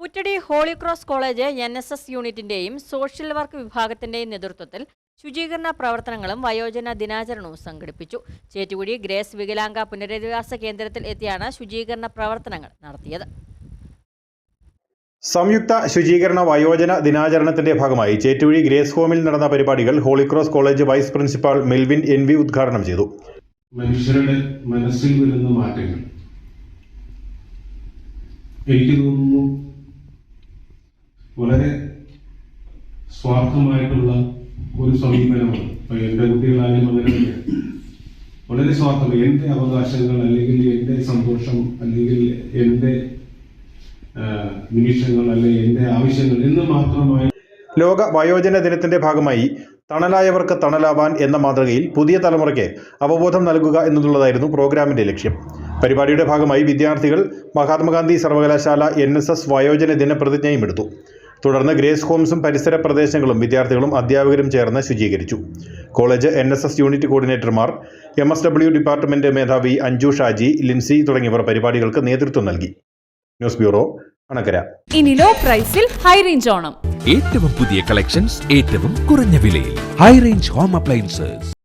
Puttady holy cross college N S S യൂണിറ്റിന്റെയും social work വിഭാഗത്തിന്റെയും നേതൃത്വത്തിൽ ശുചീകരണ പ്രവർത്തനങ്ങളും വയോജന ദിനാചരണവും സംഘടിപ്പിച്ചു. ചേറ്റുകുഴി ഗ്രേസ് വികലാംഗ പുനരധിവാസ കേന്ദ്രത്തിൽ എത്തിയാണ് ശുചീകരണ പ്രവർത്തനങ്ങൾ നടത്തിയത്. സംയുക്ത ശുചീകരണ വയോജന ദിനാചരണത്തിന്റെ ഭാഗമായി ചേറ്റുവഴി ഗ്രേസ് ഹോമിൽ നടന്ന പരിപാടികൾ holy cross college vice principal Melvin N V ഉദ്ഘാടനം ചെയ്തു. മനുഷ്യരുടെ മനസ്സിൽ വരുന്ന മാറ്റങ്ങൾ. എനിക്ക് തോന്നുന്നു വളരെ സ്വാർത്ഥമായിട്ടുള്ള ഒരു സമീപനമാണ്. എന്റെ കുട്ടികളായാലും അങ്ങനെ വളരെ സ്വാർത്ഥം. എന്റെ അവകാശങ്ങൾ അല്ലെങ്കിൽ എന്റെ സന്തോഷം അല്ലെങ്കിൽ എന്റെ നിമിഷങ്ങൾ അല്ലെങ്കിൽ എന്റെ ആവശ്യങ്ങൾ എന്ന് മാത്രമായി ലോക വയോജന ദിനത്തിന്റെ ഭാഗമായി തണലായവർക്ക് തണലാവാൻ എന്ന മാതൃകയിൽ പുതിയ തലമുറയ്ക്ക് അവബോധം നൽകുക എന്നുള്ളതായിരുന്നു പ്രോഗ്രാമിന്റെ ലക്ഷ്യം. പരിപാടിയുടെ ഭാഗമായി വിദ്യാർത്ഥികൾ മഹാത്മാഗാന്ധി സർവകലാശാല എൻ എസ് എസ് വയോജന ദിന പ്രതിജ്ഞയും എടുത്തു. തുടർന്ന് ഗ്രേസ് ഹോംസും പരിസര പ്രദേശങ്ങളും വിദ്യാർത്ഥികളും അധ്യാപകരും ചേർന്ന് ശുചീകരിച്ചു. College N S S unit കോർഡിനേറ്റർമാർ M S W department മേധാവി അഞ്ജു ഷാജി ലിൻസി തുടങ്ങിയവർ പരിപാടികൾക്ക് നേതൃത്വം നൽകി. News bureau Anakkara. ഇനി ലോ പ്രൈസിൽ ഹൈ റേഞ്ച് ഓണം. ഏറ്റവും പുതിയ കളക്ഷൻസ് ഏറ്റവും കുറഞ്ഞ വിലയിൽ. High range home appliances.